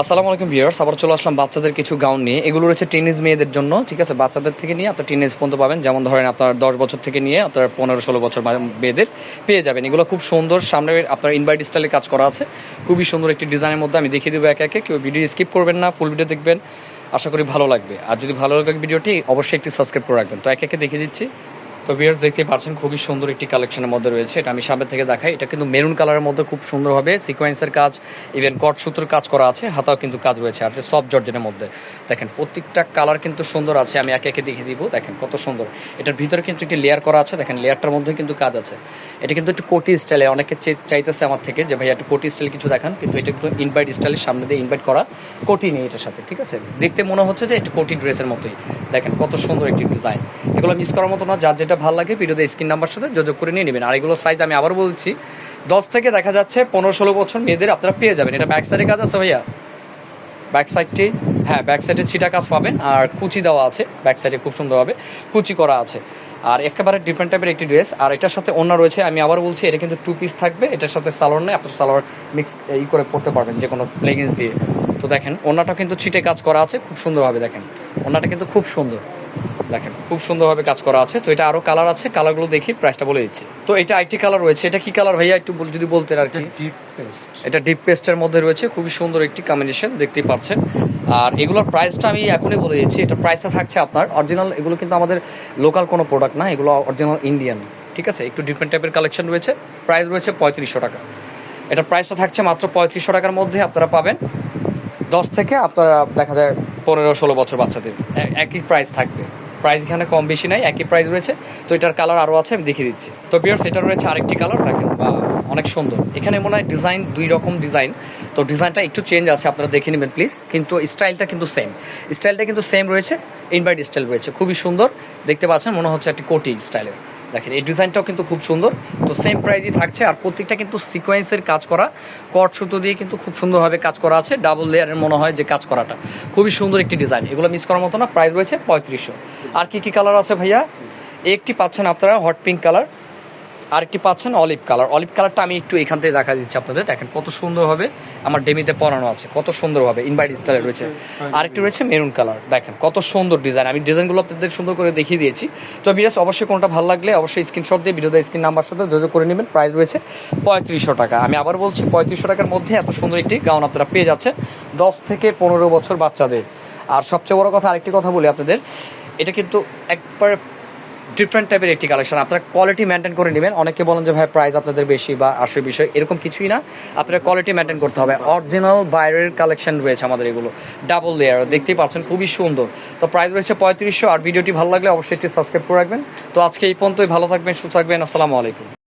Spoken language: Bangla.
আসসালামু আলাইকুম ভিউয়ার্স, আবার চলে আসলাম বাচ্চাদের কিছু গাউন নিয়ে। এগুলো রয়েছে টিনেজ মেয়েদের জন্য, ঠিক আছে? বাচ্চাদের থেকে নিয়ে আপনার টিনেজ পর্যন্ত পাবেন। যেমন ধরেন আপনার দশ বছর থেকে নিয়ে আপনার পনেরো ষোলো বছর মেয়েদের পেয়ে যাবেন। এগুলো খুব সুন্দর, সামনে আপনার ইনভাইট স্টাইলে কাজ করা আছে। খুবই সুন্দর একটি ডিজাইনের মধ্যে আমি দেখিয়ে দেবো একে একে। কেউ ভিডিও স্কিপ করবেন না ফুল ভিডিও দেখবেন। আশা করি ভালো লাগবে। আর যদি ভালো লাগে ভিডিওটি অবশ্যই একটি সাবস্ক্রাইব করে রাখবেন। তো একে একে দেখিয়ে দিচ্ছি। তো ভিউয়ার্স দেখতে পাচ্ছেন, খুবই সুন্দর একটি কালেকশনের মধ্যে রয়েছে। এটা আমি সামনে থেকে দেখাই। এটা কিন্তু মেরুন কালারের মধ্যে খুব সুন্দর হবে। সিকোয়েন্সের কাজ ইভেন কট সুতোর কাজ করা আছে। হাতাও কিন্তু কাজ রয়েছে, আর সফট জর্জেনের মধ্যে। দেখেন, প্রত্যেকটা কালার কিন্তু সুন্দর আছে। আমি একে একে দেখিয়ে দিব। দেখেন, কত সুন্দর। এটার ভিতরে কিন্তু একটি লেয়ার করা আছে। দেখেন লেয়ারটার মধ্যে কিন্তু কাজ আছে। এটা কিন্তু একটু কোটি স্টাইলে অনেকে চাইতেছে আমার থেকে যে ভাই একটু কোটি স্টাইল কিছু দেখান। কিন্তু এটা কিন্তু ইনভাইট স্টাইলের সামনে দিয়ে ইনভাইট করা কোটি নেই এটার সাথে, ঠিক আছে? দেখতে মনে হচ্ছে যে একটু কোটি ড্রেসের মতোই। দেখেন কত সুন্দর একটি ডিজাইন। এগুলো মিস করার মতো না, যার যেটা ভালো লাগে ভিডিওতে স্ক্রিন নাম্বার সাথে যোগাযোগ করে নিয়ে নেবেন। আর এগুলো সাইজ আমি আবার বলছি দশ থেকে দেখা যাচ্ছে পনেরো ষোলো বছর মেয়েদের আপনারা পেয়ে যাবেন। এটা ব্যাক সাইডে কাজ আছে ভাইয়া? ব্যাক সাইডটি হ্যাঁ ব্যাক সাইডে ছিটা কাজ পাবেন আর কুচি দেওয়া আছে ব্যাক সাইডে খুব সুন্দরভাবে কুচি করা আছে। আর একেবারে ডিফারেন্ট টাইপের একটি ড্রেস আর এটার সাথে অন্য রয়েছে, আমি আবার বলছি, এটা কিন্তু টু পিস থাকবে, এটার সাথে সালোয়ার নেই, আপনার সালোয়ার মিক্স ই করে পরতে পারবেন যে কোনো লেগিংস দিয়ে। তো দেখেন ওনাটা কিন্তু ছিটে কাজ করা আছে, খুব সুন্দরভাবে দেখেন। ওনাটা কিন্তু খুব সুন্দর। দেখেন খুব সুন্দরভাবে কাজ করা আছে। তো এটা আরও কালার আছে কালারগুলো দেখি প্রাইসটা বলে দিচ্ছি। তো এটা আইটি কালার রয়েছে। এটা কি কালার ভাইয়া? একটু বল- যদি বলতেন আর কি। ডিপ এটা ডিপ পেস্টের মধ্যে রয়েছে। খুবই সুন্দর একটি কম্বিনেশন দেখতেই পাচ্ছেন। আর এগুলোর প্রাইসটা আমি এখনই বলে দিচ্ছি। এটা প্রাইসটা থাকছে আপনার। অরিজিনাল এগুলো কিন্তু আমাদের লোকাল কোনো প্রোডাক্ট না। এগুলো অরিজিনাল ইন্ডিয়ান ঠিক আছে? একটু ডিফারেন্ট টাইপের কালেকশন রয়েছে। প্রাইস রয়েছে পঁয়ত্রিশশো টাকা। এটা প্রাইসটা থাকছে মাত্র পঁয়ত্রিশশো টাকার মধ্যে আপনারা পাবেন। দশ থেকে আপনারা দেখা যায় পনেরো ষোলো বছর বাচ্চাদের। একই প্রাইস থাকবে। প্রাইস এখানে কম বেশি নাই, একই প্রাইস রয়েছে। তো এটার কালার আরও আছে, আমি দেখিয়ে দিচ্ছি। তো বিয়ার্স এটা রয়েছে আরেকটি কালার দেখেন অনেক সুন্দর। এখানে মনে হয় ডিজাইন দুই রকম ডিজাইন তো ডিজাইনটা একটু চেঞ্জ আছে, আপনারা দেখে নেবেন প্লিজ কিন্তু স্টাইলটা কিন্তু সেম স্টাইলটা কিন্তু সেম রয়েছে ইনভাইট স্টাইল রয়েছে। খুবই সুন্দর, দেখতে পাচ্ছেন, মনে হচ্ছে একটি কোটি স্টাইলের দেখেন, এই ডিজাইনটাও কিন্তু খুব সুন্দর। তো সেম প্রাইজই থাকছে আর প্রত্যেকটা কিন্তু সিকোয়েন্সের কাজ করা কট সুতো দিয়ে কিন্তু খুব সুন্দরভাবে কাজ করা আছে ডাবল লেয়ারের মনে হয় যে কাজ করাটা। খুবই সুন্দর একটি ডিজাইন এগুলো মিস করার মতো না প্রাইস রয়েছে পঁয়ত্রিশশো। আর কি কি কালার আছে ভাইয়া? একটি পাচ্ছেন আপনারা হট পিঙ্ক কালার আরেকটি পাচ্ছেন অলিভ কালার অলিভ কালারটা আমি একটু এখান থেকে দেখা দিচ্ছি আপনাদের। দেখেন কত সুন্দরভাবে আমার ডেমিতে পরানো আছে। কত সুন্দরভাবে ইনভাইট স্টাইলে রয়েছে। আরেকটি রয়েছে মেরুন কালার দেখেন কত সুন্দর ডিজাইন আমি ডিজাইনগুলো আপনাদের সুন্দর করে দেখিয়ে দিয়েছি। তো বিরাজ অবশ্যই কোনটা ভালো লাগলে অবশ্যই স্ক্রিনশট দিয়ে ভিডিওতে স্ক্রিন নাম্বার সাথে যোগাযোগ করে নেবেন। প্রাইস রয়েছে পঁয়ত্রিশশো টাকা। আমি আবার বলছি, পঁয়ত্রিশশো টাকার মধ্যে এত সুন্দর একটি গাউন আপনারা পেয়ে যাচ্ছেন। দশ থেকে পনেরো বছর বাচ্চাদের। আর সবচেয়ে বড় কথা, আরেকটি কথা বলি আপনাদের। এটা কিন্তু একবার ডিফারেন্ট টাইপের একটি কালেকশন আপনারা কোয়ালিটি মেনটেন করে নেবেন। অনেকে বলেন যে, ভাই প্রাইস আপনাদের বেশি বা আসল বিষয়, এরকম কিছুই না। আপনারা কোয়ালিটি মেনটেন করতে হবে। অরিজিনাল বাইরের কালেকশন রয়েছে আমাদের এগুলো। ডাবল লেয়ার দেখতেই পাচ্ছেন, খুবই সুন্দর। তো প্রাইস রয়েছে পঁয়ত্রিশশো। আর ভিডিওটি ভালো লাগলে অবশ্যই একটি সাবস্ক্রাইব করে রাখবেন। তো আজকে এই পর্যন্তই। ভালো থাকবেন, সুস্থ থাকবেন। আসসালামু আলাইকুম।